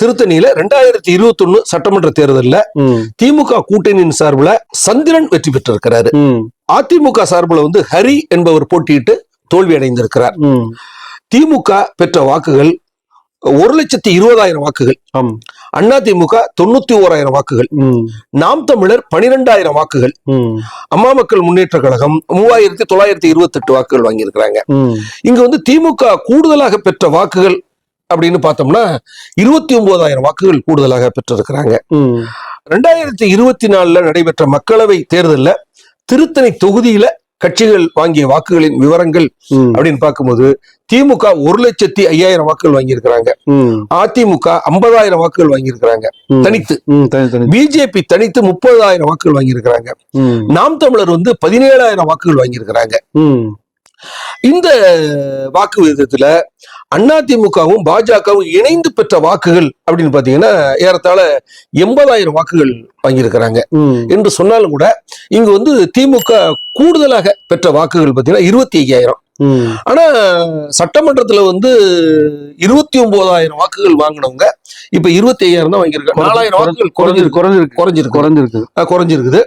திருத்தணியில ரெண்டாயிரத்தி இருபத்தி ஒண்ணு சட்டமன்ற தேர்தல்ல திமுக கூட்டணியின் சார்புல சந்திரன் வெற்றி பெற்றிருக்கிறாரு. அதிமுக சார்புல வந்து ஹரி என்பவர் போட்டியிட்டு தோல்வி அடைந்திருக்கிறார். திமுக பெற்ற வாக்குகள் ஒரு லட்சத்தி இருபதாயிரம் வாக்குகள். ஆம். அதிமுக தொண்ணூத்தி ஓராயிரம் வாக்குகள். நாம் தமிழர் பனிரெண்டாயிரம் வாக்குகள். அம்மா மக்கள் முன்னேற்ற கழகம் மூவாயிரத்தி தொள்ளாயிரத்தி இருபத்தி எட்டு வாக்குகள் வாங்கியிருக்கிறாங்க. இங்க வந்து திமுக கூடுதலாக பெற்ற வாக்குகள் அப்படின்னு பார்த்தோம்னா இருபத்தி ஒன்பதாயிரம் வாக்குகள் கூடுதலாக பெற்றிருக்கிறாங்க. ரெண்டாயிரத்தி இருபத்தி நாலுல நடைபெற்ற மக்களவை தேர்தல்ல திருத்தணி தொகுதியில கட்சிகள் வாங்கிய வாக்குகளின் விவரங்கள் அப்படின்னு பார்க்கும்போது திமுக ஒரு லட்சத்தி ஐயாயிரம் வாக்குகள் வாங்கியிருக்கிறாங்க. அதிமுக ஐம்பதாயிரம் வாக்குகள் வாங்கியிருக்கிறாங்க. தனித்து. பிஜேபி தனித்து முப்பதாயிரம் வாக்குகள் வாங்கியிருக்கிறாங்க. நாம் தமிழர் வந்து பதினேழாயிரம் வாக்குகள் வாங்கியிருக்கிறாங்க. இந்த வாக்கு விகிதத்துல அதிமுகவும் பாஜகவும் இணைந்து பெற்ற வாக்குகள் அப்படின்னு பாத்தீங்கன்னா ஏறத்தாழ எண்பதாயிரம் வாக்குகள் வாங்கியிருக்கிறாங்க. என்று சொன்னாலும் கூட இங்கு வந்து திமுக கூடுதலாக பெற்ற வாக்குகள் பாத்தீங்கன்னா இருபத்தி ஐயாயிரம். ஆனா சட்டமன்றத்துல வந்து இருபத்தி ஒன்பதாயிரம் வாக்குகள் வாங்கினவங்க இப்ப இருபத்தி ஐயாயிரம் தான் வாங்கியிருக்காங்க. நாலாயிரம் வாக்குகள் குறைஞ்சிருக்கு. குறைஞ்சிருக்கு. குறைஞ்சிருக்கு. குறைஞ்சிருக்கு. குறைஞ்சிருக்குது.